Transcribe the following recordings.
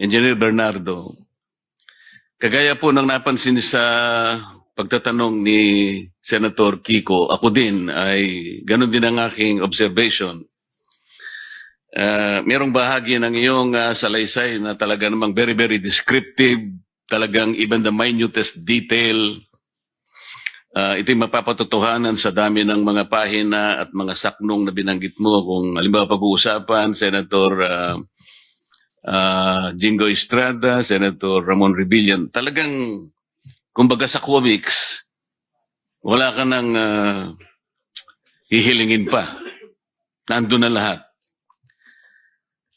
Engineer Bernardo, kagaya po ng napansin sa pagtatanong ni Senator Kiko, ako din ay ganun din ang aking observation. Uh, merong bahagi ng iyong uh, salaysay na talaga namang very, very descriptive, talagang even the minutest detail. Uh, ito'y mapapatotohanan sa dami ng mga pahina at mga saknong na binanggit mo. Kung halimbawa pag-uusapan, Senator uh, uh, Jingo Estrada, Senator Ramon Rebillan, talagang, kumbaga sa comics, wala ka nang uh, hihilingin pa. Nandun na lahat.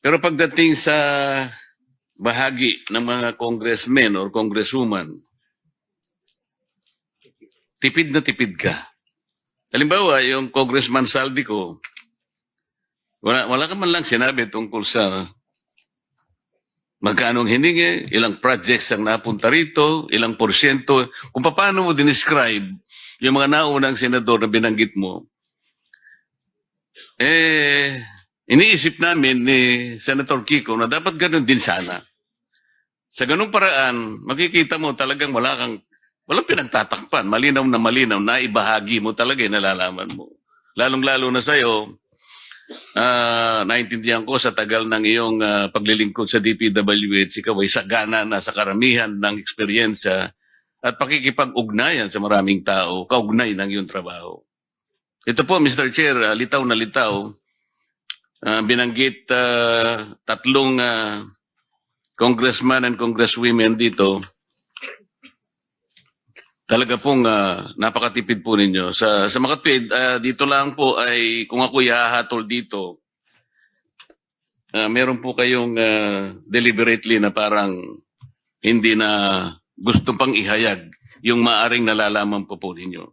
Pero pagdating sa bahagi ng mga congressmen or congresswoman, tipid na tipid ka. Halimbawa, yung congressman Saldico, wala, wala ka man lang sinabi tungkol sa magkano ang hiningi, ilang projects ang napunta rito, ilang porsyento, kung paano mo dinescribe yung mga naunang senador na binanggit mo, eh, iniisip namin ni Senator Kiko na dapat ganun din sana. Sa ganung paraan, makikita mo talagang wala kang, walang pinagtatakpan, malinaw na malinaw, na ibahagi mo talaga, nalalaman mo. Lalong-lalo na sa'yo, ah naintindihan ko sa tagal ng iyong ah, paglilingkod sa DPWH, ikaw ay sagana na sa karamihan ng eksperyensya at pakikipag-ugnayan sa maraming tao, kaugnay ng iyong trabaho. Ito po, Mr. Chair, ah, litaw na litaw, Ah, binanggit ah, tatlong ah, congressman and congresswomen dito. Talaga pong ah, napakatipid po ninyo. Sa, sa makatwid, ah, dito lang po ay kung ako ihahatol dito, ah, meron po kayong ah, deliberately na parang hindi na gusto pang ihayag yung maaring nalalaman po po ninyo.